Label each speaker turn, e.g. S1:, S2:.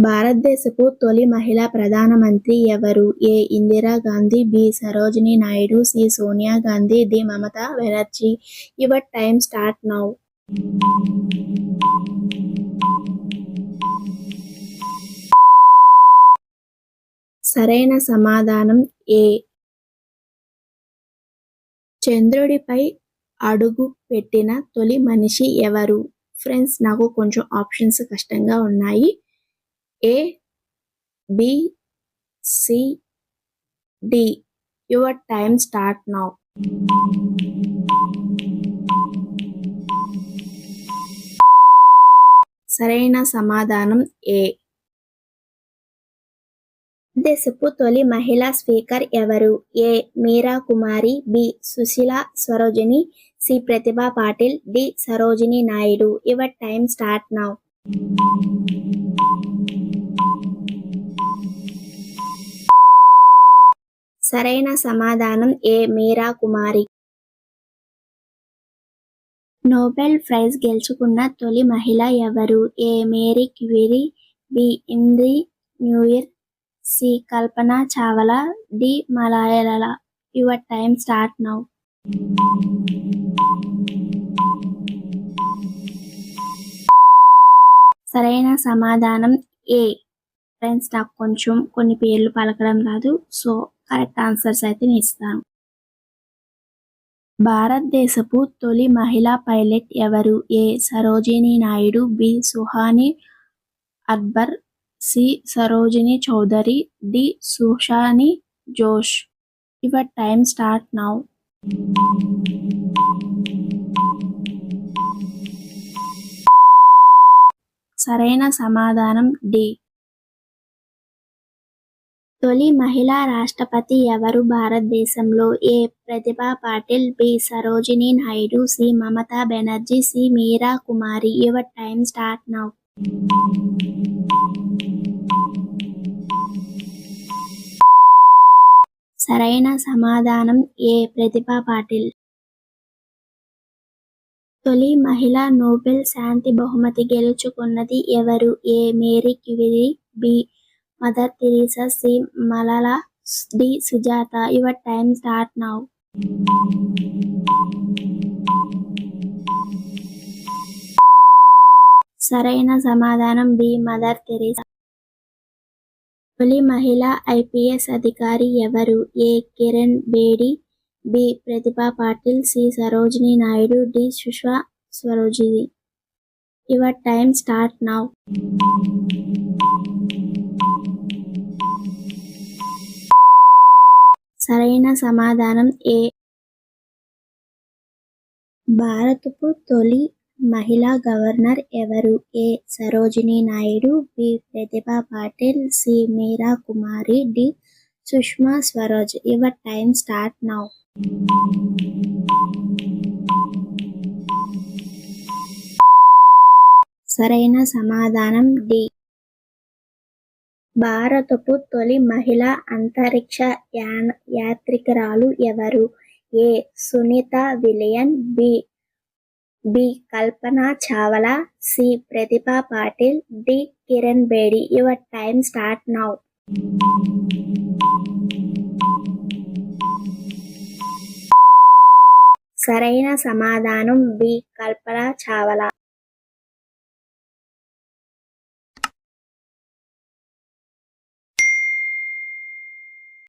S1: భారతదేశపు తొలి మహిళా ప్రధానమంత్రి ఎవరు? A. Indira Gandhi B. Sarojini Naidu C. Sonia Gandhi D. Mamata Banerjee. Your time start now. సరైన సమాధానం ఏ. చంద్రుడిపై అడుగు పెట్టిన తొలి మనిషి ఎవరు? ఫ్రెండ్స్ నాకు కొంచెం ఆప్షన్స్ కష్టంగా ఉన్నాయి. A B C D your time start now సరైన సమాధానం ఏ దశపు తొలి మహిళా స్పీకర్ ఎవరు? A Meera Kumari B Sushila స్వరోజిని C Pratibha Patil D Sarojini Naidu. Your time start now సరైన సమాధానం ఏ మీరా కుమారి? నోబెల్ ప్రైజ్ గెలుచుకున్న తొలి మహిళ ఎవరు? A. Marie Curie B. Indra Nooyi C. Kalpana Chawla D. Malayalam your time start now. సరైన సమాధానం ఏ? ఫ్రెండ్స్ నాకు కొంచెం కొన్ని పేర్లు పలకడం రాదు. సో కరెక్ట్ ఆన్సర్స్ అయితే నేను ఇస్తాను. భారతదేశపు తొలి మహిళా పైలట్ ఎవరు? A. Sarojini Naidu B. Suhani Akbar C. Sarojini Chaudhary D. Sushani Josh. Your time start now. సరైన సమాధానం డి. తొలి మహిళా రాష్ట్రపతి ఎవరు? భారతదేశంలో A Pratibha Patil B Sarojini Naidu C. Mamata Banerjee C. Meera Kumari. Your time start now. సరైన సమాధానం ఏ ప్రతిభా పాటిల్? తొలి మహిళా నోబెల్ శాంతి బహుమతి గెలుచుకున్నది ఎవరు? A. Marie Curie B. Mother Teresa C Malala D Sujatha your time start now సరైన సమాధానం B mother Teresa తొలి మహిళా ఐపీఎస్ అధికారి ఎవరు? A Kiran Bedi B Pratibha Patil C Sarojini Naidu D Sushma స్వరోజిని your time start now సరైన సమాధానం A భారతపు తొలి మహిళా గవర్నర్ ఎవరు? A. Sarojini Naidu B. Pratibha Patil C. Meera Kumari D. Sushma Swaraj. Your time start now. సరైన సమాధానం D. భారతపు తొలి మహిళా అంతరిక్ష యాన యాత్రికురాలు ఎవరు? A. Sunita Williams B. B. Kalpana Chawla C. Pratibha Patil D. Kiran Bedi. Your time start now. సరైన సమాధానం బి. కల్పన చావలా.